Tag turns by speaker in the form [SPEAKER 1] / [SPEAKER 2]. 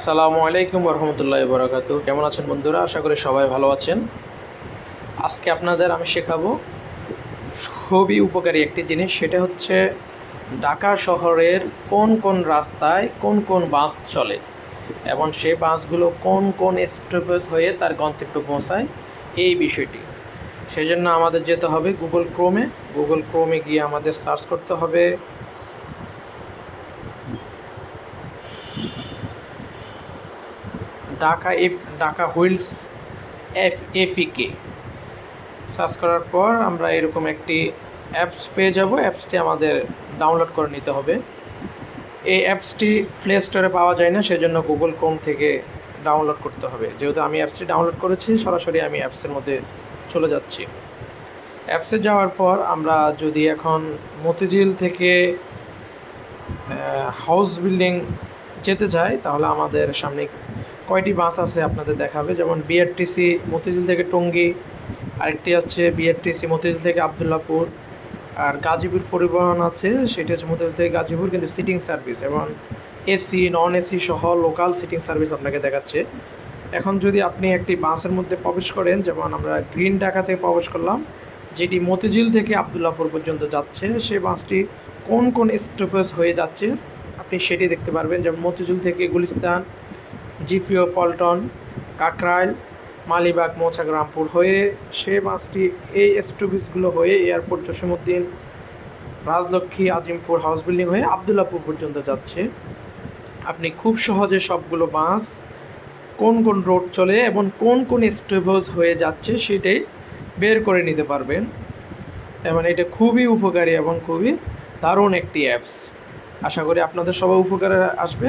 [SPEAKER 1] সালামু আলাইকুম রহমতুল্লাহ বরাকাত কেমন আছেন বন্ধুরা? আশা করি সবাই ভালো আছেন। আজকে আপনাদের আমি শেখাবো খুবই উপকারী একটি জিনিস, সেটা হচ্ছে ঢাকা শহরের কোন কোন রাস্তায় কোন কোন বাস চলে এবং সেই বাসগুলো কোন কোন স্টপেজ হয়ে তার গন্তব্যে পৌঁছায়, এই বিষয়টি। সেই জন্য আমাদের যেতে হবে গুগল ক্রোমে গুগল ক্রোমে গিয়ে আমাদের সার্চ করতে হবে। Dhaka F Dhaka wheels F এফিকে search করার পর আমরা এরকম একটি অ্যাপস পেয়ে যাব। অ্যাপসটি আমাদের ডাউনলোড করে নিতে হবে। এই অ্যাপসটি প্লে স্টোরে পাওয়া যায় না, সেজন্য গুগল ক্রোম থেকে ডাউনলোড করতে হবে। যেহেতু আমি অ্যাপসটি ডাউনলোড করেছি, সরাসরি আমি অ্যাপসের মধ্যে চলে যাচ্ছি। অ্যাপসে যাওয়ার পর আমরা যদি এখন মতিঝিল থেকে হাউস বিল্ডিং যেতে চাই, তাহলে আমাদের সামনে কয়টি বাস আছে আপনাদের দেখাবে? যেমন বিআরটিসি মতিঝিল থেকে টঙ্গী, আরেকটি আছে বিআরটিসি মতিঝিল থেকে আবদুল্লাপুর, আর গাজীপুর পরিবহন আছে, সেটি হচ্ছে মতিঝিল থেকে গাজীপুর, কিন্তু সিটিং সার্ভিস এবং এসি নন এসি সহ লোকাল সিটিং সার্ভিস আপনাকে দেখাচ্ছে। এখন যদি আপনি একটি বাসের মধ্যে প্রবেশ করেন, যেমন আমরা গ্রিন ঢাকা থেকে প্রবেশ করলাম, যেটি মতিঝিল থেকে আবদুল্লাপুর পর্যন্ত যাচ্ছে সেই বাসটি কোন কোন স্টপেজ হয়ে যাচ্ছে, আপনি সেটি দেখতে পারবেন। যেমন মতিঝিল থেকে গুলিস্তান জিপিও পল্টন, কাকরাইল, মালিবাগ, মোছাগ্রামপুর হয়ে সে বাসটি এই স্টপেজগুলো হয়ে airport Jasimuddin, Rajlakshmi, Azimpur house building হয়ে আবদুল্লাপুর পর্যন্ত যাচ্ছে। আপনি খুব সহজে সবগুলো বাস কোন কোন রোড চলে এবং কোন কোন স্টেপেজ হয়ে যাচ্ছে সেটাই বের করে নিতে পারবেন। এবং এটা খুবই উপকারী এবং খুবই দারুণ একটি অ্যাপস আশা করি আপনাদের সবাই উপকারে আসবে।